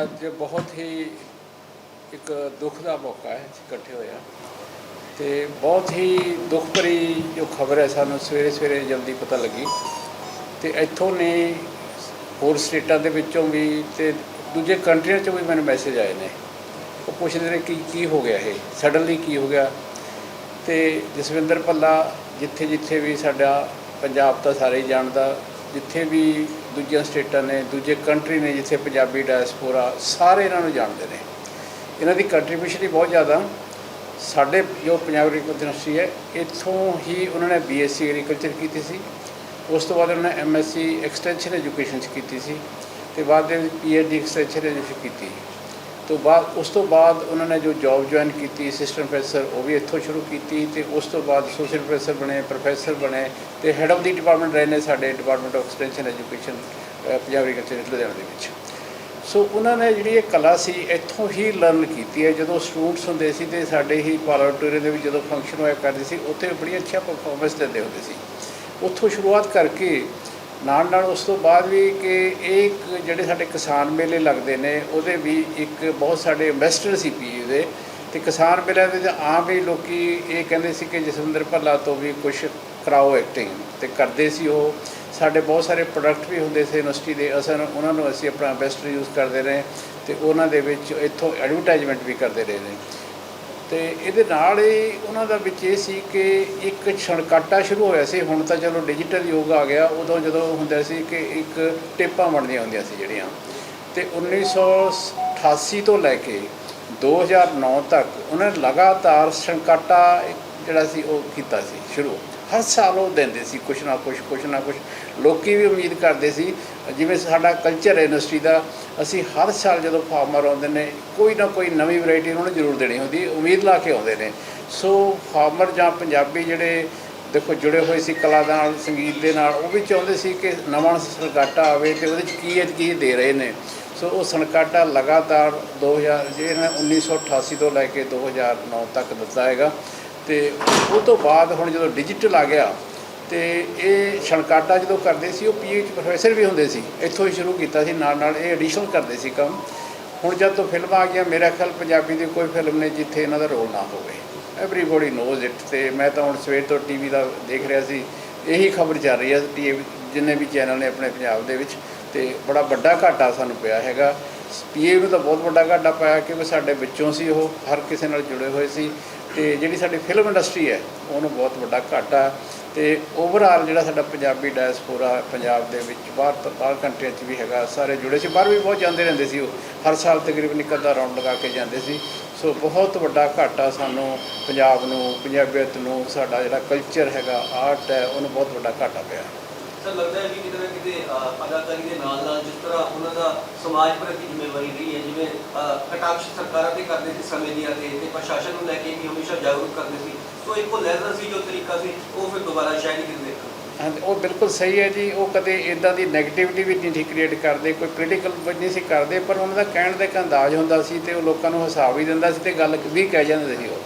ਅੱਜ ਬਹੁਤ ਹੀ ਇੱਕ ਦੁੱਖ ਦਾ ਮੌਕਾ ਹੈ ਅਸੀਂ ਇਕੱਠੇ ਹੋਇਆ ਤੇ ਬਹੁਤ ਹੀ ਦੁੱਖ ਭਰੀ ਜੋ ਖਬਰ ਹੈ ਸਾਨੂੰ ਸਵੇਰੇ ਸਵੇਰੇ ਜਲਦੀ ਪਤਾ ਲੱਗੀ। ਤੇ ਇੱਥੋਂ ਨੇ ਹੋਰ ਸਟੇਟਾਂ ਦੇ ਵਿੱਚੋਂ ਵੀ ਤੇ ਦੂਜੇ ਕੰਟਰੀਆਂ ਚੋਂ ਵੀ ਮੈਨੂੰ ਮੈਸੇਜ ਆਏ ਨੇ। ਉਹ ਪੁੱਛਦੇ ਨੇ ਕਿ ਕੀ ਹੋ ਗਿਆ ਇਹ? ਸਡਨਲੀ ਕੀ ਹੋ ਗਿਆ? ਤੇ ਜਸਵਿੰਦਰ ਭੱਲਾ ਜਿੱਥੇ ਜਿੱਥੇ ਵੀ ਸਾਡਾ ਪੰਜਾਬ ਤਾਂ ਸਾਰੇ ਹੀ ਜਾਣਦਾ। ਜਿੱਥੇ ਵੀ ਦੂਜੀਆਂ ਸਟੇਟਾਂ ਨੇ, ਦੂਜੇ ਕੰਟਰੀ ਨੇ ਜਿੱਥੇ ਪੰਜਾਬੀ ਡਾਇਸਪੋਰਾ ਸਾਰੇ ਇਹਨਾਂ ਨੂੰ ਜਾਣਦੇ ਨੇ। ਇਹਨਾਂ ਦੀ ਕੰਟਰੀਬਿਊਸ਼ਨ ਹੀ ਬਹੁਤ ਜ਼ਿਆਦਾ। ਸਾਡੇ ਜੋ ਪੰਜਾਬ ਐਗਰੀਕਲਚਰ ਯੂਨੀਵਰਸਿਟੀ ਹੈ, ਇੱਥੋਂ ਹੀ ਉਹਨਾਂ ਨੇ ਬੀਐਸਸੀ ਐਗਰੀਕਲਚਰ ਕੀਤੀ ਸੀ। ਉਸ ਤੋਂ ਬਾਅਦ ਉਹਨਾਂ ਨੇ ਐਮਐਸਸੀ ਐਕਸਟੈਂਸ਼ਨ ਐਜੂਕੇਸ਼ਨ 'ਚ ਕੀਤੀ ਸੀ। ਤੇ ਬਾਅਦ ਦੇ ਵਿੱਚ ਪੀਐਚਡੀ ਐਕਸਟੈਂਸ਼ਨ ਐਜੂਕੇਸ਼ਨ ਕੀਤੀ। ਤੋਂ ਬਾਅਦ, ਉਸ ਤੋਂ ਬਾਅਦ ਉਹਨਾਂ ਨੇ ਜੋ ਜੌਬ ਜੁਆਇਨ ਕੀਤੀ ਅਸਿਸਟੈਂਟ ਪ੍ਰੋਫੈਸਰ ਉਹ ਵੀ ਇੱਥੋਂ ਸ਼ੁਰੂ ਕੀਤੀ ਤੇ ਉਸ ਤੋਂ ਬਾਅਦ ਐਸੋਸੀਏਟ ਪ੍ਰੋਫੈਸਰ ਬਣੇ ਪ੍ਰੋਫੈਸਰ ਬਣੇ ਤੇ ਹੈੱਡ ਆਫ ਦੀ ਡਿਪਾਰਟਮੈਂਟ ਰਹੇ ਨੇ ਸਾਡੇ department of extension education Punjab agriculture Ludhiana ਦੇ ਵਿੱਚ। ਸੋ ਉਹਨਾਂ ਨੇ ਜਿਹੜੀ ਇਹ ਕਲਾ ਸੀ, ਇੱਥੋਂ ਹੀ ਲਰਨ ਕੀਤੀ ਹੈ। ਜਦੋਂ ਸਟੂਡੈਂਟਸ ਹੁੰਦੇ ਸੀ ਤੇ ਸਾਡੇ ਹੀ ਪਾਰਲਾਟੋਰੀਅਮ ਦੇ ਵਿੱਚ ਜਦੋਂ ਫੰਕਸ਼ਨ ਹੋਇਆ ਕਰਦੇ ਸੀ, ਉੱਥੇ ਬੜੀ ਅੱਛਾ ਪਰਫਾਰਮੈਂਸ ਦਿੰਦੇ ਹੁੰਦੇ ਸੀ। ਉੱਥੋਂ ਸ਼ੁਰੂਆਤ ਕਰਕੇ ਨਾਲ ਨਾਲ ਉਸ ਤੋਂ ਬਾਅਦ ਵੀ ਕਿ ਇਹ ਇੱਕ ਜਿਹੜੇ ਸਾਡੇ ਕਿਸਾਨ ਮੇਲੇ ਲੱਗਦੇ ਨੇ, ਉਹਦੇ ਵੀ ਇੱਕ ਬਹੁਤ ਸਾਡੇ ਇਨਵੈਸਟਰ ਸੀ ਪੀ ਦੇ। ਤੇ ਕਿਸਾਨ ਮੇਲਿਆਂ ਦੇ ਆਮ ਹੀ ਲੋਕੀ ਇਹ ਕਹਿੰਦੇ ਸੀ ਕਿ ਜਸਵਿੰਦਰ ਭੱਲਾ ਤੋਂ ਵੀ ਕੁਝ ਕਰਾਓ ਐਕਟਿੰਗ ਤੇ ਕਰਦੇ ਸੀ ਉਹ। ਸਾਡੇ ਬਹੁਤ ਸਾਰੇ ਪ੍ਰੋਡਕਟ ਵੀ ਹੁੰਦੇ ਸੀ ਯੂਨੀਵਰਸਿਟੀ ਦੇ ਅਸਾਂ ਉਹਨਾਂ ਨੂੰ ਅਸੀਂ ਆਪਣਾ ਬੈਸਟ ਯੂਜ਼ ਕਰਦੇ ਰਹੇ ਤੇ ਉਹਨਾਂ ਦੇ ਵਿੱਚ ਇੱਥੋਂ ਐਡਵਰਟਾਈਜ਼ਮੈਂਟ ਵੀ ਕਰਦੇ ਰਹੇ ਨੇ। ਤੇ ਇਹਦੇ ਨਾਲ ਹੀ ਉਹਨਾਂ ਦਾ ਵਿੱਚ ਇਹ ਸੀ ਕਿ ਇੱਕ ਛਣਕਾਟਾ ਸ਼ੁਰੂ ਹੋਇਆ ਸੀ। ਹੁਣ ਤਾਂ ਚਲੋ ਡਿਜੀਟਲ ਯੁੱਗ ਆ ਗਿਆ। ਉਦੋਂ ਜਦੋਂ ਹੁੰਦਾ ਸੀ ਕਿ ਇੱਕ ਟੇਪਾਂ ਬਣਦੀਆਂ ਹੁੰਦੀਆਂ ਸੀ ਜਿਹੜੀਆਂ। ਤੇ 1988 ਤੋਂ ਲੈ ਕੇ 2009 ਤੱਕ ਉਹਨਾਂ ਨੇ ਲਗਾਤਾਰ ਛਣਕਾਟਾ ਜਿਹੜਾ ਸੀ ਉਹ ਕੀਤਾ ਸੀ ਸ਼ੁਰੂ। ਹਰ ਸਾਲ ਉਹ ਦਿੰਦੇ ਸੀ, ਕੁਛ ਨਾ ਕੁਛ ਕੁਛ ਨਾ ਕੁਛ। ਲੋਕੀ ਵੀ ਉਮੀਦ ਕਰਦੇ ਸੀ, ਜਿਵੇਂ ਸਾਡਾ ਕਲਚਰ ਹੈ ਯੂਨੀਵਰਸਿਟੀ ਦਾ, ਅਸੀਂ ਹਰ ਸਾਲ ਜਦੋਂ ਫਾਰਮਰ ਆਉਂਦੇ ਨੇ, ਕੋਈ ਨਾ ਕੋਈ ਨਵੀਂ ਵੈਰਾਈਟੀ ਉਹਨਾਂ ਨੂੰ ਜ਼ਰੂਰ ਦੇਣੀ ਹੁੰਦੀ, ਉਮੀਦ ਲਾ ਕੇ ਆਉਂਦੇ ਨੇ। ਸੋ ਫਾਰਮਰ ਜਾਂ ਪੰਜਾਬੀ ਜਿਹੜੇ ਦੇਖੋ, ਜੁੜੇ ਹੋਏ ਸੀ ਕਲਾ ਨਾਲ, ਸੰਗੀਤ ਦੇ ਨਾਲ, ਉਹ ਵੀ ਚਾਹੁੰਦੇ ਸੀ ਕਿ ਨਵਾਂ ਸਨਕਾਟਾ ਆਵੇ ਤੇ ਉਹਦੇ ਚ ਕੀ ਹੈ ਕੀ ਦੇ ਰਹੇ ਨੇ। ਸੋ ਉਹ ਸਨਕਾਟਾ ਲਗਾਤਾਰ 2000 ਜਿਹੜਾ 1988 ਤੋਂ ਲੈ ਕੇ 2009 ਤੱਕ ਦਿੱਤਾ ਹੈਗਾ। ਤੇ ਉਹ ਤੋਂ ਬਾਅਦ ਹੁਣ ਜਦੋਂ ਡਿਜੀਟਲ ਆ ਗਿਆ ਤੇ ਇਹ ਛਣਕਾਟਾ ਜਦੋਂ ਕਰਦੇ ਸੀ, ਉਹ ਪੀਐਚ ਪ੍ਰੋਫੈਸਰ ਵੀ ਹੁੰਦੇ ਸੀ, ਇੱਥੋਂ ਹੀ ਸ਼ੁਰੂ ਕੀਤਾ ਸੀ, ਨਾਲ ਨਾਲ ਇਹ ਐਡੀਸ਼ਨਲ ਕਰਦੇ ਸੀ ਕੰਮ। ਹੁਣ ਜਦ ਤੋਂ ਫਿਲਮਾਂ ਆ ਗਈਆਂ ਮੇਰਾ ਖਿਆਲ ਪੰਜਾਬੀ ਦੀ ਕੋਈ ਫਿਲਮ ਨੇ ਜਿੱਥੇ ਇਹਨਾਂ ਦਾ ਰੋਲ ਨਾ ਹੋਵੇ। ਐਵਰੀਬਾਡੀ ਨੋਜ਼ ਇਟ ਤੇ ਮੈਂ ਤਾਂ ਹੁਣ ਸਵੇਰ ਤੋਂ ਟੀਵੀ ਦਾ ਦੇਖ ਰਿਹਾ ਸੀ, ਇਹੀ ਖਬਰ ਚੱਲ ਰਹੀ ਹੈ ਟੀਵੀ ਜਿੰਨੇ ਵੀ ਚੈਨਲ ਨੇ ਆਪਣੇ ਪੰਜਾਬ ਦੇ ਵਿੱਚ, ਤੇ ਬੜਾ ਵੱਡਾ ਘਾਟਾ ਸਾਨੂੰ ਪਿਆ ਹੈਗਾ। ਪੀਏ ਨੂੰ ਤਾਂ ਬਹੁਤ ਵੱਡਾ ਘਾਟਾ ਪਾਇਆ ਕਿਉਂਕਿ ਸਾਡੇ ਵਿੱਚੋਂ ਸੀ ਉਹ, ਹਰ ਕਿਸੇ ਨਾਲ ਜੁੜੇ ਹੋਏ ਸੀ ਤੇ ਜਿਹੜੀ ਸਾਡੀ ਫਿਲਮ ਇੰਡਸਟਰੀ ਹੈ, ਉਹਨੂੰ ਬਹੁਤ ਵੱਡਾ ਘਾਟਾ। ਤੇ ਓਵਰਆਲ ਜਿਹੜਾ ਸਾਡਾ ਪੰਜਾਬੀ ਡਾਇਸਪੋਰਾ ਪੰਜਾਬ ਦੇ ਵਿੱਚ ਬਾਹਰ ਤੋਂ, ਬਾਹਰ ਕੰਟਰੀਆਂ 'ਚ ਵੀ ਹੈਗਾ, ਸਾਰੇ ਜੁੜੇ ਸੀ, ਬਾਹਰ ਵੀ ਬਹੁਤ ਜਾਂਦੇ ਰਹਿੰਦੇ ਸੀ ਉਹ। ਹਰ ਸਾਲ ਤਕਰੀਬਨ ਇੱਕ ਅੱਧਾ ਰਾਉਂਡ ਲਗਾ ਕੇ ਜਾਂਦੇ ਸੀ। ਸੋ ਬਹੁਤ ਵੱਡਾ ਘਾਟਾ ਸਾਨੂੰ ਪੰਜਾਬ ਨੂੰ, ਪੰਜਾਬੀਅਤ ਨੂੰ, ਸਾਡਾ ਜਿਹੜਾ ਕਲਚਰ ਹੈਗਾ ਆਰਟ ਹੈ, ਉਹਨੂੰ ਬਹੁਤ ਵੱਡਾ ਘਾਟਾ ਪਿਆ। ਸਰ, ਲੱਗਦਾ ਹੈ ਕਿ ਕਿਤੇ ਨਾ ਕਿਤੇ ਅਦਾਕਾਰੀ ਦੇ ਨਾਲ ਨਾਲ ਜਿਸ ਤਰ੍ਹਾਂ ਉਹਨਾਂ ਦਾ ਸਮਾਜ ਪ੍ਰਤੀ ਜ਼ਿੰਮੇਵਾਰੀ ਰਹੀ ਹੈ, ਜਿਵੇਂ ਕਟਾਕਸ਼ ਸਰਕਾਰਾਂ ਤੇ ਕਰਦੇ ਸੀ ਸਮੇਂ ਦੀਆਂ ਤੇ ਤੇ ਪ੍ਰਸ਼ਾਸਨ ਨੂੰ ਲੈ ਕੇ ਵੀ ਹਮੇਸ਼ਾ ਜਾਗਰੂਕ ਕਰਦੇ ਸੀ। ਸੋ ਇੱਕੋ ਲਹਿਜ਼ਾ ਸੀ, ਜੋ ਤਰੀਕਾ ਸੀ, ਉਹ ਫਿਰ ਦੁਬਾਰਾ ਸ਼ਾਇਦ ਹੀ ਕਿਤੇ ਉਹ ਬਿਲਕੁਲ ਸਹੀ ਹੈ ਜੀ, ਉਹ ਕਦੇ ਇਦਾਂ ਦੀ 네ਗੇਟਿਵਿਟੀ ਵੀ ਨਹੀਂ ਕ੍ਰੀਏਟ ਕਰਦੇ, ਕੋਈ ਪੋਲੀਟੀਕਲ ਨਹੀਂ ਸੀ ਕਰਦੇ, ਪਰ ਉਹਨਾਂ ਦਾ ਕਹਿਣ ਦਾ ਇੱਕ ਅੰਦਾਜ਼ ਹੁੰਦਾ ਸੀ ਤੇ ਉਹ ਲੋਕਾਂ ਨੂੰ ਹਸਾ ਵੀ ਦਿੰਦਾ ਸੀ ਤੇ ਗੱਲ ਵੀ ਕਹਿ ਜਾਂਦੇ ਸੀ ਉਹ।